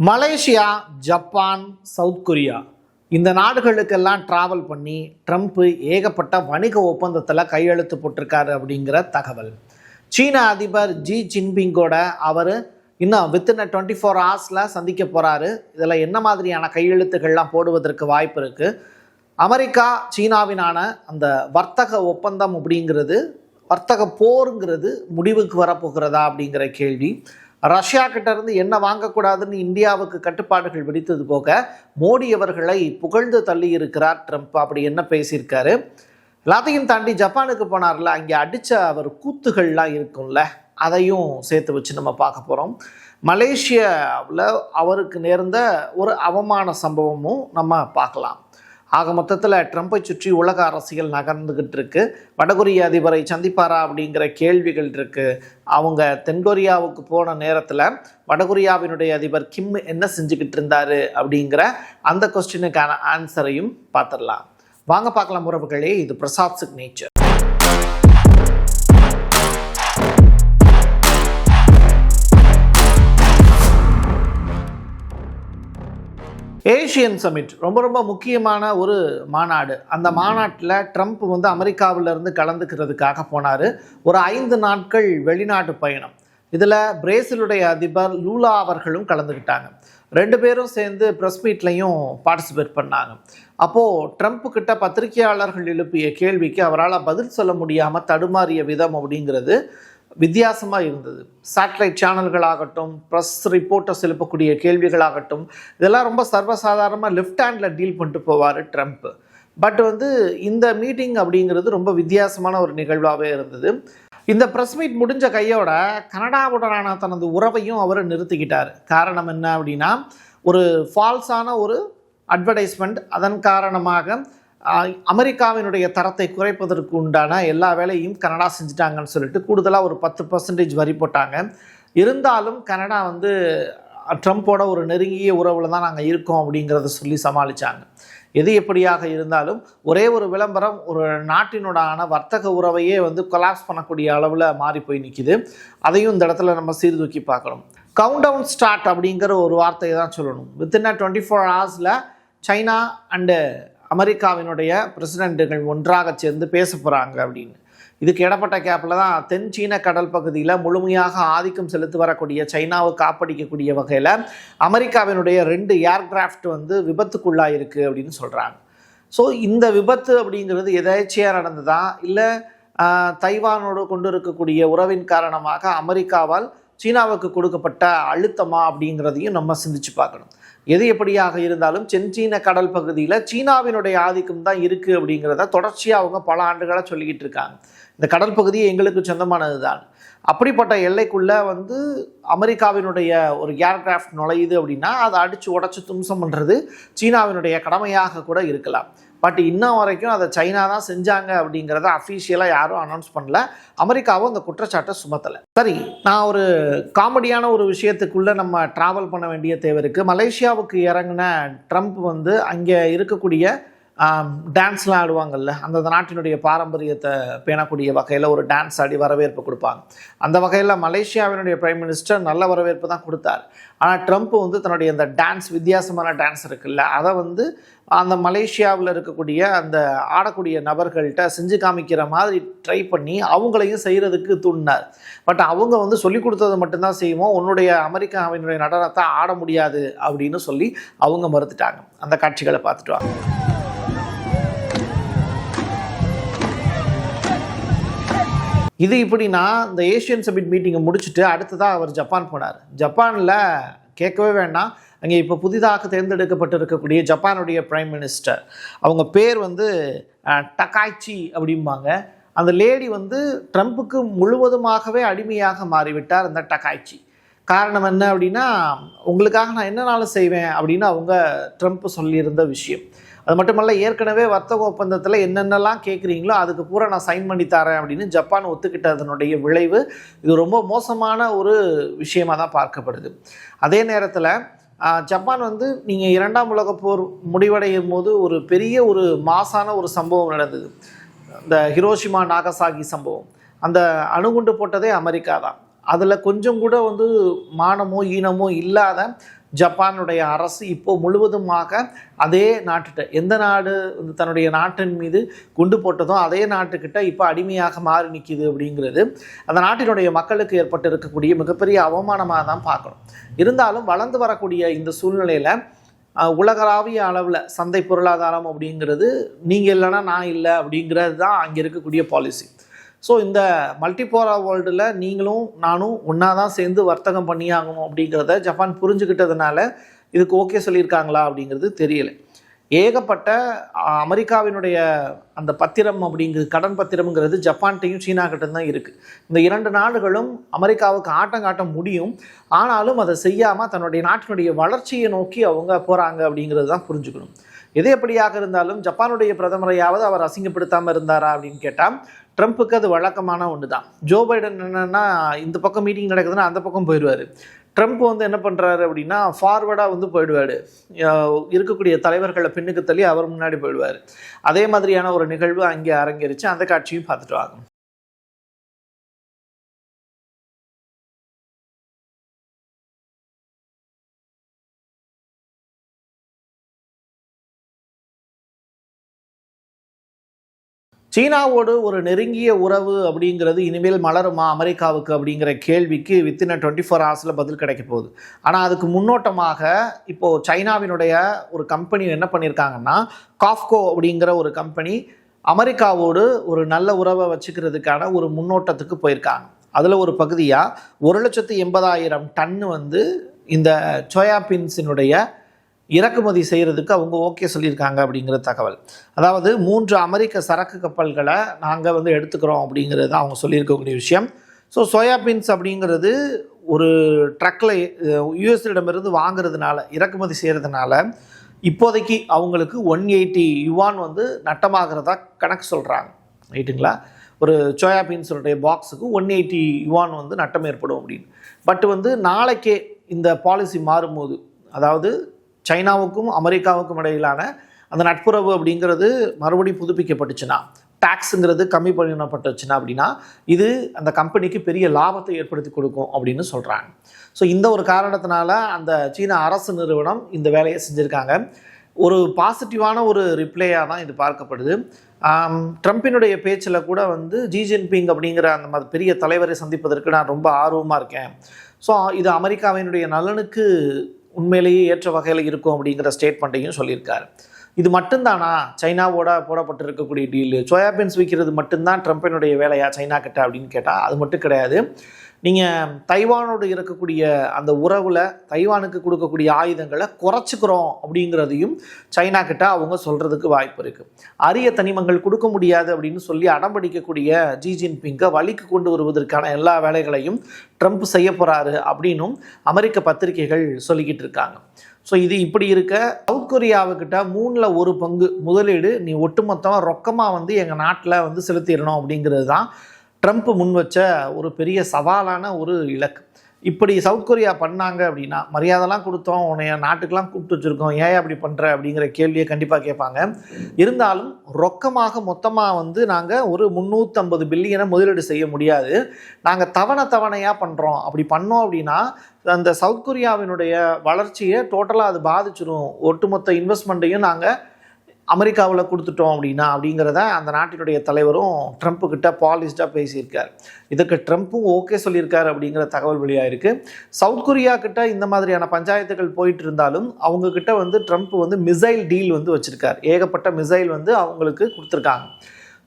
Malaysia Japan south Korea. இந்த நாடுகளுக்கெல்லாம் travel பண்ணி Trump ஏகப்பட்ட வணிக ஒப்பந்தத்தில் கையெழுத்து போட்டிருக்காரு அப்படிங்கிற தகவல். சீன அதிபர் ஜி ஜின்பிங்கோட அவர் இன்னும் வித்தின் டுவெண்ட்டி ஃபோர் ஹவர்ஸில் சந்திக்க போகிறாரு இதில் என்ன மாதிரியான கையெழுத்துக்கள்லாம் போடுவதற்கு வாய்ப்பு இருக்குது அமெரிக்கா சீனாவினான அந்த வர்த்தக ஒப்பந்தம் அப்படிங்கிறது வர்த்தக போருங்கிறது முடிவுக்கு வரப்போகிறதா அப்படிங்கிற கேள்வி. ரஷ்யா கிட்ட இருந்து என்ன வாங்கக்கூடாதுன்னு இந்தியாவுக்கு கட்டுப்பாடுகள் விதித்தது போக மோடி அவர்களை புகழ்ந்து தள்ளி இருக்கிறார் ட்ரம்ப். அப்படி என்ன பேசியிருக்காரு? எல்லாத்தையும் தாண்டி ஜப்பானுக்கு போனார்ல அங்கே அடித்த அவர் கூத்துகள்லாம் இருக்கும்ல அதையும் சேர்த்து வச்சு நம்ம பார்க்க போகிறோம் மலேசியாவில் அவருக்கு நேர்ந்த ஒரு அவமான சம்பவமும் நம்ம பார்க்கலாம். ஆக மொத்தத்தில் ட்ரம்ப்பை சுற்றி உலக அரசியல் நகர்ந்துக்கிட்டு இருக்கு. வடகொரிய அதிபரை சந்திப்பாரா அப்படிங்கிற கேள்விகள் இருக்குது அவங்க தென்கொரியாவுக்கு போன நேரத்தில் வடகொரியாவினுடைய அதிபர் கிம் என்ன செஞ்சுக்கிட்டு இருந்தார் அப்படிங்கிற அந்த கொஸ்டினுக்கான ஆன்சரையும் பார்த்துடலாம். வாங்க பார்க்கலாம் உறவுகளே இது பிரசாத் சிக்னேச்சர் ஏஷியன் சமிட் ரொம்ப ரொம்ப முக்கியமான ஒரு மாநாடு. அந்த மாநாட்டில் ட்ரம்ப் வந்து அமெரிக்காவிலிருந்து கலந்துக்கிறதுக்காக போனார். ஒரு ஐந்து நாட்கள் வெளிநாட்டு பயணம். இதில் பிரேசிலுடைய அதிபர் லூலா அவர்களும் கலந்துக்கிட்டாங்க ரெண்டு பேரும் சேர்ந்து ப்ரெஸ் மீட்லையும் பார்ட்டிசிபேட் பண்ணாங்க. அப்போது ட்ரம்ப் கிட்ட பத்திரிகையாளர்கள் எழுப்பிய கேள்விக்கு அவரால் பதில் சொல்ல முடியாமல் தடுமாறிய விதம் அப்படிங்கிறது வித்தியாசமாக இருந்தது. சேட்டலைட் சேனல்களாகட்டும் ப்ரெஸ் ரிப்போர்ட்டர்ஸ் எழுப்பக்கூடிய கேள்விகளாகட்டும் இதெல்லாம் ரொம்ப சர்வசாதாரணமாக லெஃப்ட் ஹேண்டில் டீல் பண்ணிட்டு போவார் ட்ரம்ப் பட் வந்து இந்த மீட்டிங் அப்படிங்கிறது ரொம்ப வித்தியாசமான ஒரு நிகழ்வாகவே இருந்தது. இந்த ப்ரெஸ் மீட் முடிஞ்ச கையோட கனடாவுடனான தனது உறவையும் அவர் நிறுத்திக்கிட்டார். காரணம் என்ன அப்படின்னா ஒரு ஃபால்ஸான ஒரு அட்வர்டைஸ்மெண்ட் அதன் காரணமாக அமெரிக்காவினுடைய தரத்தை குறைப்பதற்கு உண்டான எல்லா வேலையும் கனடா செஞ்சுட்டாங்கன்னு சொல்லிட்டு கூடுதலாக ஒரு பத்து பர்சன்டேஜ் வரி போட்டாங்க. இருந்தாலும் கனடா வந்து ட்ரம்ப்போட ஒரு நெருங்கிய உறவில் தான் நாங்கள் இருக்கோம் அப்படிங்கிறத சொல்லி சமாளித்தாங்க எது எப்படியாக இருந்தாலும் ஒரே ஒரு விளம்பரம் ஒரு நாட்டினோடான வர்த்தக உறவையே வந்து கொலாப்ஸ் பண்ணக்கூடிய அளவில் மாறி போய் நிற்கிது அதையும் இந்த இடத்துல நம்ம சீர்தூக்கி பார்க்கணும். கவுண்ட் டவுன் ஸ்டார்ட் அப்படிங்கிற ஒரு வார்த்தையை தான் சொல்லணும். வித்தின் டுவெண்ட்டி ஃபோர் ஹவர்ஸில் சைனா அண்டு அமெரிக்காவினுடைய பிரசிடென்ட்டுகள் ஒன்றாக சேர்ந்து பேச போகிறாங்க அப்படின்னு. இதுக்கு இடப்பட்ட கேப்பில் தான் தென் சீன கடல் பகுதியில் முழுமையாக ஆதிக்கம் செலுத்தி வரக்கூடிய சைனாவை காப்படிக்கக்கூடிய வகையில் அமெரிக்காவினுடைய ரெண்டு ஏர்கிராஃப்ட் வந்து விபத்துக்குள்ளாக இருக்குது அப்படின்னு சொல்கிறாங்க ஸோ இந்த விபத்து அப்படிங்கிறது எதேச்சியாக நடந்ததா? இல்லை தைவானோடு கொண்டு இருக்கக்கூடிய உறவின் காரணமாக அமெரிக்காவால் சீனாவுக்கு கொடுக்கப்பட்ட அழுத்தமா அப்படிங்கிறதையும் நம்ம சிந்திச்சு பார்க்கணும். எது எப்படியாக இருந்தாலும் செஞ்சீன கடல் பகுதியில் சீனாவினுடைய ஆதிக்கம் தான் இருக்குது அப்படிங்கிறத தொடர்ச்சியாக அவங்க பல ஆண்டுகளாக சொல்லிக்கிட்டு இருக்காங்க. இந்த கடல் பகுதி எங்களுக்கு சொந்தமானது தான் அப்படிப்பட்ட எல்லைக்குள்ளே வந்து அமெரிக்காவினுடைய ஒரு ஏர்கிராஃப்ட் நுழையுது அப்படின்னா அதை அடித்து உடச்சி தும்சம் பண்ணுறது சீனாவினுடைய கடமையாக கூட இருக்கலாம். பட் இன்ன வரைக்கும் அதை சைனா தான் செஞ்சாங்க அப்படிங்கிறத அஃபீஷியலாக யாரும் அனௌன்ஸ் பண்ணல. அமெரிக்காவும் அந்த குற்றச்சாட்டை சுமத்தலை. சரி நான் ஒரு காமெடியான ஒரு விஷயத்துக்குள்ளே நம்ம ட்ராவல் பண்ண வேண்டிய தேவை இருக்குது மலேசியாவுக்கு இறங்கின ட்ரம்ப் வந்து அங்கே இருக்கக்கூடிய டான்ஸ்லாம் ஆடுவாங்கல்ல அந்த நாட்டினுடைய பாரம்பரியத்தை பேணக்கூடிய வகையில் ஒரு டான்ஸ் ஆடி வரவேற்பு கொடுப்பாங்க. அந்த வகையில் மலேசியாவினுடைய பிரைம் மினிஸ்டர் நல்ல வரவேற்பு தான் கொடுத்தார். ஆனால் ட்ரம்ப் வந்து தன்னுடைய அந்த டான்ஸ் வித்தியாசமான டான்ஸ் இருக்குல்ல அதை வந்து அந்த மலேசியாவில் இருக்கக்கூடிய அந்த ஆடக்கூடிய நபர்கள்ட்ட செஞ்சு காமிக்கிற மாதிரி ட்ரை பண்ணி அவங்களையும் செய்கிறதுக்கு தூண்டினார். பட் அவங்க வந்து சொல்லிக் கொடுத்தது மட்டும்தான் செய்வோம் உன்னுடைய அமெரிக்காவினுடைய நடனத்தை ஆட முடியாது அப்படின்னு சொல்லி அவங்க மறுத்துட்டாங்க. அந்த காட்சிகளை பார்த்துட்டு வாங்க. இது இப்படின்னா இந்த ஏஷியன் சமிட் மீட்டிங்கை முடிச்சுட்டு அடுத்ததாக அவர் ஜப்பான் போனார். ஜப்பானில் கேட்கவே வேண்டாம். அங்கே இப்போ புதிதாக தேர்ந்தெடுக்கப்பட்டு இருக்கக்கூடிய ஜப்பானுடைய பிரைம் மினிஸ்டர் அவங்க பேர் வந்து டகாய்ச்சி அப்படிம்பாங்க. அந்த லேடி வந்து ட்ரம்ப்புக்கு முழுவதுமாகவே அடிமையாக மாறிவிட்டார் அந்த டகாய்ச்சி காரணம் என்ன அப்படின்னா உங்களுக்காக நான் என்னனாலும் செய்வேன் அப்படின்னு அவங்க ட்ரம்ப் சொல்லியிருந்த விஷயம். அது மட்டுமல்ல ஏற்கனவே வர்த்தக ஒப்பந்தத்தில் என்னென்னலாம் கேட்குறீங்களோ அதுக்கு பூரா நான் சைன் பண்ணி தரேன் அப்படின்னு ஜப்பான் ஒத்துக்கிட்டதனுடைய விளைவு இது ரொம்ப மோசமான ஒரு விஷயமாக தான் பார்க்கப்படுது. அதே நேரத்தில் ஜப்பான் வந்து நீங்கள் இரண்டாம் உலகப்போர் முடிவடையும் போது ஒரு பெரிய ஒரு மாசான ஒரு சம்பவம் நடந்தது. இந்த ஹிரோஷிமா நாகசாகி சம்பவம். அந்த அணுகுண்டு போட்டதே அமெரிக்கா தான். அதில் கொஞ்சம் கூட வந்து மானமோ ஈனமோ இல்லாத ஜப்பானுடைய அரசு இப்போ முழுவதுமாக அதே நாட்டுகிட்ட எந்த நாடு வந்து தன்னுடைய நாட்டின் மீது குண்டு போட்டதோ அதே நாட்டுக்கிட்ட இப்போ அடிமையாக மாறி நிற்கிது அப்படிங்கிறது அந்த நாட்டினுடைய மக்களுக்கு ஏற்பட்டு இருக்கக்கூடிய மிகப்பெரிய அவமானமாக தான் பார்க்கணும். இருந்தாலும் வளர்ந்து வரக்கூடிய இந்த சூழ்நிலையில் உலகளாவிய அளவில் சந்தை பொருளாதாரம் அப்படிங்கிறது நீங்கள் இல்லைன்னா நான் இல்லை அப்படிங்கிறது தான் அங்கே இருக்கக்கூடிய பாலிசி ஸோ இந்த மல்டிபோரா வேர்ல்டில் நீங்களும் நானும் ஒன்றா தான் சேர்ந்து வர்த்தகம் பண்ணியாகணும் அப்படிங்கிறத ஜப்பான் புரிஞ்சுக்கிட்டதுனால இதுக்கு ஓகே சொல்லியிருக்காங்களா அப்படிங்கிறது தெரியல. ஏகப்பட்ட அமெரிக்காவினுடைய அந்த பத்திரம் அப்படிங்கிறது கடன் பத்திரம்ங்கிறது ஜப்பான்கிட்டையும் சீனா கிட்ட தான் இருக்குது இந்த இரண்டு நாடுகளும் அமெரிக்காவுக்கு ஆட்டம் காட்ட முடியும். ஆனாலும் அதை செய்யாமல் தன்னுடைய நாட்டினுடைய வளர்ச்சியை நோக்கி அவங்க போகிறாங்க அப்படிங்கிறது தான் புரிஞ்சுக்கணும். எது எப்படியாக இருந்தாலும் ஜப்பானுடைய பிரதமரையாவது அவர் அசிங்கப்படுத்தாமல் இருந்தாரா அப்படின்னு கேட்டால் ட்ரம்ப்புக்கு அது வழக்கமான ஒன்று தான் ஜோ பைடன் என்னென்னா இந்த பக்கம் மீட்டிங் நடக்குதுன்னா அந்த பக்கம் போயிடுவார். ட்ரம்ப் வந்து என்ன பண்ணுறாரு அப்படின்னா ஃபார்வர்டாக வந்து போயிடுவார். இருக்கக்கூடிய தலைவர்களை பின்னுக்கு தள்ளி அவர் முன்னாடி போயிடுவார். அதே மாதிரியான ஒரு நிகழ்வு அங்கே அரங்கேறிச்சு அந்த காட்சியும் பார்த்துட்டு வாங்க. சீனாவோடு ஒரு நெருங்கிய உறவு அப்படிங்கிறது இனிமேல் மலருமா அமெரிக்காவுக்கு அப்படிங்கிற கேள்விக்கு வித்தின் டுவெண்ட்டி ஃபோர் ஹவர்ஸில் பதில் கிடைக்க போகுது. ஆனால் அதுக்கு முன்னோட்டமாக இப்போது சைனாவினுடைய ஒரு கம்பெனி என்ன பண்ணியிருக்காங்கன்னா காஃப்கோ அப்படிங்கிற ஒரு கம்பெனி அமெரிக்காவோடு ஒரு நல்ல உறவை வச்சுக்கிறதுக்கான ஒரு முன்னோட்டத்துக்கு போயிருக்காங்க. அதில் ஒரு பகுதியாக ஒரு லட்சத்து எண்பதாயிரம் டன்னு வந்து இந்த சோயாபீன்ஸினுடைய இறக்குமதி செய்கிறதுக்கு அவங்க ஓகே சொல்லியிருக்காங்க அப்படிங்கிற தகவல். அதாவது மூன்று அமெரிக்க சரக்கு கப்பல்களை நாங்கள் வந்து எடுத்துக்கிறோம் அப்படிங்கிறது தான் அவங்க சொல்லியிருக்கக்கூடிய விஷயம். ஸோ சோயாபீன்ஸ் அப்படிங்கிறது ஒரு ட்ரக்கில் யூஎஸ்இடமிருந்து வாங்குறதுனால இறக்குமதி செய்கிறதுனால இப்போதைக்கு அவங்களுக்கு ஒன் எயிட்டி யுவான் வந்து நட்டமாகிறதா கணக்கு சொல்கிறாங்க ரைட்டுங்களா? ஒரு சோயாபீன்ஸுடைய பாக்ஸுக்கு ஒன் எயிட்டி யுவான் வந்து நட்டம் ஏற்படும் அப்படின்னு. பட் வந்து நாளைக்கே இந்த பாலிசி மாறும்போது அதாவது சைனாவுக்கும் அமெரிக்காவுக்கும் இடையிலான அந்த நட்புறவு அப்படிங்கிறது மறுபடியும் புதுப்பிக்கப்பட்டுச்சுன்னா டேக்ஸுங்கிறது கம்மி பண்ணப்பட்டுச்சுன்னா அப்படின்னா இது அந்த கம்பெனிக்கு பெரிய லாபத்தை ஏற்படுத்தி கொடுக்கும் அப்படின்னு சொல்கிறாங்க ஸோ இந்த ஒரு காரணத்தினால அந்த சீன அரசு நிறுவனம் இந்த வேலையை செஞ்சுருக்காங்க. ஒரு பாசிட்டிவான ஒரு ரிப்ளையாக தான் இது பார்க்கப்படுது. ட்ரம்பினுடைய பேச்சில் கூட வந்து ஜி ஜின்பிங் அப்படிங்கிற அந்த மாதிரி பெரிய தலைவரை சந்திப்பதற்கு நான் ரொம்ப ஆர்வமாக இருக்கேன். ஸோ இது அமெரிக்காவினுடைய நலனுக்கு உண்மையிலேயே ஏற்ற வகையில் இருக்கும் அப்படிங்கிற ஸ்டேட்மெண்ட்டையும் சொல்லியிருக்காரு. இது மட்டும்தானா? சைனாவோட போடப்பட்டு இருக்கக்கூடிய டீலு சோயாபீன்ஸ் விற்கிறது மட்டும்தான் ட்ரம்பினுடைய வேலையா? சைனா கிட்ட அப்படின்னு கேட்டால் அது மட்டும் கிடையாது. நீங்கள் தைவானோடு இருக்கக்கூடிய அந்த உறவில் தைவானுக்கு கொடுக்கக்கூடிய ஆயுதங்களை குறைச்சிக்கிறோம் அப்படிங்கிறதையும் சைனா கிட்ட அவங்க சொல்கிறதுக்கு வாய்ப்பு இருக்குது அரிய தனிமங்கள் கொடுக்க முடியாது அப்படின்னு சொல்லி அடம்பிடிக்கக்கூடிய ஜி ஜின்பிங்கை வழிக்கு கொண்டு வருவதற்கான எல்லா வேலைகளையும் ட்ரம்ப் செய்ய போகிறாரு அப்படின்னும் அமெரிக்க பத்திரிகைகள் சொல்லிக்கிட்டு இருக்காங்க. ஸோ இது இப்படி இருக்க சவுத் கொரியாவுக்கிட்ட மூணில் ஒரு பங்கு முதலீடு நீ ஒட்டுமொத்தமாக ரொக்கமாக வந்து எங்கள் நாட்டில் வந்து செலுத்திடணும் அப்படிங்கிறது தான் ட்ரம்ப் முன் வச்ச ஒரு பெரிய சவாலான ஒரு இலக்கு. இப்படி சவுத் கொரியா பண்ணாங்க அப்படின்னா மரியாதைலாம் கொடுத்தோம் உன்னைய நாட்டுக்கெலாம் கூப்பிட்டு வச்சுருக்கோம் ஏன் அப்படி பண்ணுற அப்படிங்கிற கேள்வியை கண்டிப்பாக கேட்பாங்க. இருந்தாலும் ரொக்கமாக மொத்தமாக வந்து நாங்கள் ஒரு முந்நூற்றம்பது பில்லியனை முதலீடு செய்ய முடியாது. நாங்கள் தவணை தவணையாக பண்ணுறோம் அப்படி பண்ணோம் அப்படின்னா அந்த சவுத் கொரியாவினுடைய வளர்ச்சியை டோட்டலாக அது பாதிச்சிடும் ஒட்டுமொத்த இன்வெஸ்ட்மெண்ட்டையும் நாங்கள் அமெரிக்காவில் கொடுத்துட்டோம் அப்படின்னா அப்படிங்கிறத அந்த நாட்டினுடைய தலைவரும் ட்ரம்ப்பு கிட்ட பாலிஸ்டாக பேசியிருக்கார். இதுக்கு ட்ரம்ப்பும் ஓகே சொல்லியிருக்காரு அப்படிங்கிற தகவல் வெளியாயிருக்கு. சவுத் கொரியா கிட்ட இந்த மாதிரியான பஞ்சாயத்துகள் போயிட்டு இருந்தாலும் அவங்க கிட்ட வந்து ட்ரம்ப் வந்து மிசைல் டீல் வந்து வச்சிருக்கார். ஏகப்பட்ட மிசைல் வந்து அவங்களுக்கு கொடுத்துருக்காங்க.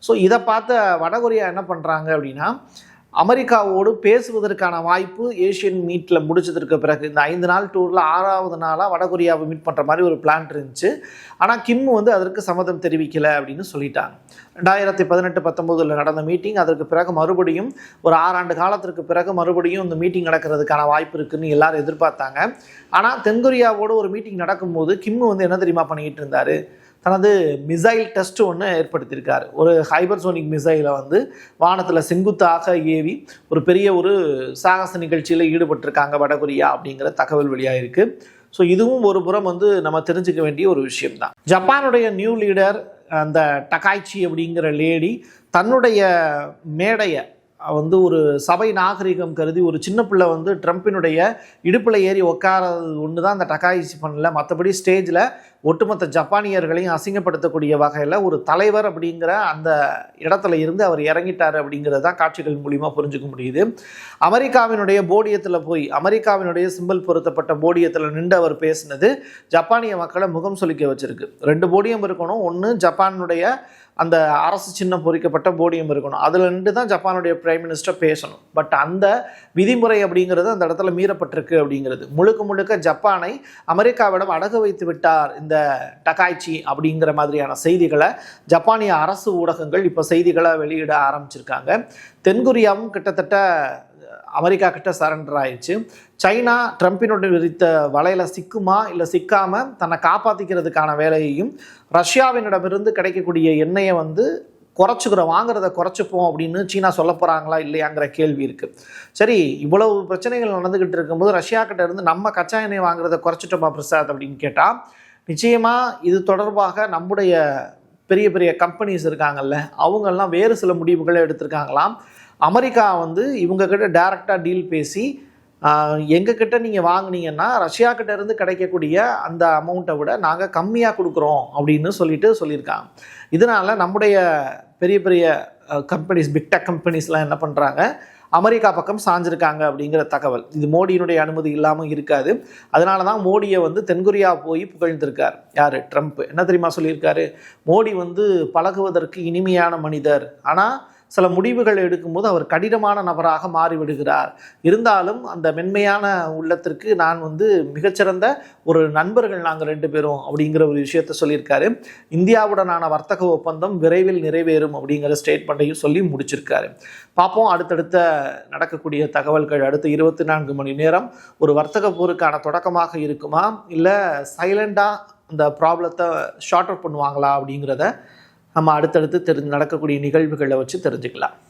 ஸோ இதை பார்த்த வடகொரியா என்ன பண்ணுறாங்க அப்படின்னா அமெரிக்காவோடு பேசுவதற்கான வாய்ப்பு ஏஷியன் மீட்டில் முடிச்சதற்கு பிறகு இந்த ஐந்து நாள் டூரில் ஆறாவது நாளாக வடகொரியாவை மீட் பண்ணுற மாதிரி ஒரு பிளான் இருந்துச்சு. ஆனால் கிம் வந்து அதற்கு சம்மதம் தெரிவிக்கலை அப்படின்னு சொல்லிட்டாங்க. ரெண்டாயிரத்தி பதினெட்டு பத்தொம்போதில் நடந்த மீட்டிங் அதற்கு பிறகு மறுபடியும் ஒரு ஆறாண்டு காலத்திற்கு பிறகு மறுபடியும் இந்த மீட்டிங் நடக்கிறதுக்கான வாய்ப்பு இருக்குதுன்னு எல்லாரும் எதிர்பார்த்தாங்க. ஆனால் தென்கொரியாவோடு ஒரு மீட்டிங் நடக்கும்போது கிம் வந்து என்ன தெரியுமா பண்ணிக்கிட்டு இருந்தார்? தனது மிசைல் டெஸ்ட் ஒன்று ஏற்படுத்தியிருக்கார். ஒரு ஹைபர்சோனிக் மிசைலை வந்து வானத்தில் செங்குத்தாக ஏவி ஒரு பெரிய ஒரு சாகச நிகழ்ச்சியில் ஈடுபட்டிருக்காங்க வடகொரியா அப்படிங்கிற தகவல் வெளியாயிருக்கு ஸோ இதுவும் ஒரு புறம் வந்து நம்ம தெரிஞ்சுக்க வேண்டிய ஒரு விஷயம்தான். ஜப்பானுடைய நியூ லீடர் அந்த டகாய்ச்சி அப்படிங்கிற லேடி தன்னுடைய மேடையை வந்து ஒரு சபை நாகரிகம் கருதி ஒரு சின்ன பிள்ளை வந்து ட்ரம்ப்பினுடைய இடுப்பில் ஏறி உட்காரது ஒன்று தான் அந்த டக்காயிச்சி பண்ணல. மற்றபடி ஸ்டேஜில் ஒட்டுமொத்த ஜப்பானியர்களையும் அசிங்கப்படுத்தக்கூடிய வகையில் ஒரு தலைவர் அப்படிங்கிற அந்த இடத்துல இருந்து அவர் இறங்கிட்டார் அப்படிங்கிறது தான் காட்சிகள் மூலிமா புரிஞ்சுக்க முடியுது. அமெரிக்காவினுடைய போடியத்தில் போய் அமெரிக்காவினுடைய சிம்பல் பொருத்தப்பட்ட போடியத்தில் நின்று அவர் பேசினது ஜப்பானிய மக்களை முகம் சொலிக்க வச்சுருக்கு. ரெண்டு போடியம் இருக்கணும். ஒன்று ஜப்பானுடைய அந்த அரசு சின்னம் பொறிக்கப்பட்ட போடியம் இருக்கணும். அதில் நின்று தான் ஜப்பானுடைய பிரைம் மினிஸ்டர் பேசணும். பட் அந்த விதிமுறை அப்படிங்கிறது அந்த இடத்துல மீறப்பட்டிருக்கு அப்படிங்கிறது. முழுக்க முழுக்க ஜப்பானை அமெரிக்காவிடம் அடகு வைத்து விட்டார் இந்த டகாய்ச்சி அப்படிங்கிற மாதிரியான செய்திகளை ஜப்பானிய அரசு ஊடகங்கள் இப்போ செய்திகளை வெளியிட ஆரம்பிச்சிருக்காங்க. தென்கொரியாவும் கிட்டத்தட்ட அமெரிக்கா கிட்ட சரண்டர் ஆயிடுச்சு. சைனா ட்ரம்பினுடன் விரித்த வலையில் சிக்குமா இல்லை சிக்காமல் தன்னை காப்பாற்றிக்கிறதுக்கான வேலையையும் ரஷ்யாவினிடமிருந்து கிடைக்கக்கூடிய எண்ணெயை வந்து குறைச்சிக்கிறோம் வாங்குறத குறைச்சிப்போம் அப்படின்னு சீனா சொல்ல போகிறாங்களா இல்லையாங்கிற கேள்வி இருக்குது சரி இவ்வளவு பிரச்சனைகள் நடந்துக்கிட்டு இருக்கும்போது ரஷ்யா கிட்ட இருந்து நம்ம கச்சா எண்ணெய் வாங்குறத குறைச்சிட்டோமா பிரசாத் அப்படின்னு கேட்டால் நிச்சயமாக இது தொடர்பாக நம்முடைய பெரிய பெரிய கம்பெனிஸ் இருக்காங்கல்ல அவங்கெல்லாம் வேறு சில முடிவுகளை எடுத்திருக்காங்களாம். அமெரிக்கா வந்து இவங்கக்கிட்ட டேரெக்டாக டைரெக்டாக டீல் பேசி எங்ககிட்ட நீங்கள் வாங்குனீங்கன்னா ரஷ்யா கிட்ட இருந்து கிடைக்கக்கூடிய அந்த அமௌண்ட்டை விட நாங்கள் கம்மியாக கொடுக்குறோம் அப்படின்னு சொல்லிட்டு சொல்லியிருக்காங்க. இதனால் நம்முடைய பெரிய பெரிய கம்பெனிஸ் பிக்டெக் கம்பெனிஸ்லாம் என்ன பண்ணுறாங்க அமெரிக்கா பக்கம் சாஞ்சிருக்காங்க அப்படிங்கிற தகவல். இது மோடியினுடைய அனுமதி இல்லாமல் இருக்காது. அதனால தான் மோடியை வந்து தென்கொரியா போய் புகழ்ந்திருக்கார். யார்? ட்ரம்ப். என்ன தெரியுமா சொல்லியிருக்காரு? மோடி வந்து பழகுவதற்கு இனிமையான மனிதர். ஆனால் சில முடிவுகள் எடுக்கும்போது அவர் கடினமான நபராக மாறிவிடுகிறார். இருந்தாலும் அந்த மென்மையான உள்ளத்திற்கு நான் வந்து மிகச்சிறந்த ஒரு நண்பர்கள் நாங்கள் ரெண்டு பேரும் அப்படிங்கிற ஒரு விஷயத்த சொல்லியிருக்காரு. இந்தியாவுடனான வர்த்தக ஒப்பந்தம் விரைவில் நிறைவேறும் அப்படிங்கிற ஸ்டேட்மெண்ட்டையும் சொல்லி முடிச்சிருக்காரு. பார்ப்போம். அடுத்தடுத்த நடக்கக்கூடிய தகவல்கள். அடுத்த இருபத்தி நான்கு மணி நேரம். ஒரு வர்த்தக போருக்கான தொடக்கமாக இருக்குமா? இல்லை சைலண்டாக அந்த ப்ராப்ளத்தை ஷார்ட் அவுட் பண்ணுவாங்களா அப்படிங்கிறத நம்ம அடுத்தடுத்து தெரிஞ்சு நடக்கக்கூடிய நிகழ்வுகளை வச்சு தெரிஞ்சுக்கலாம்.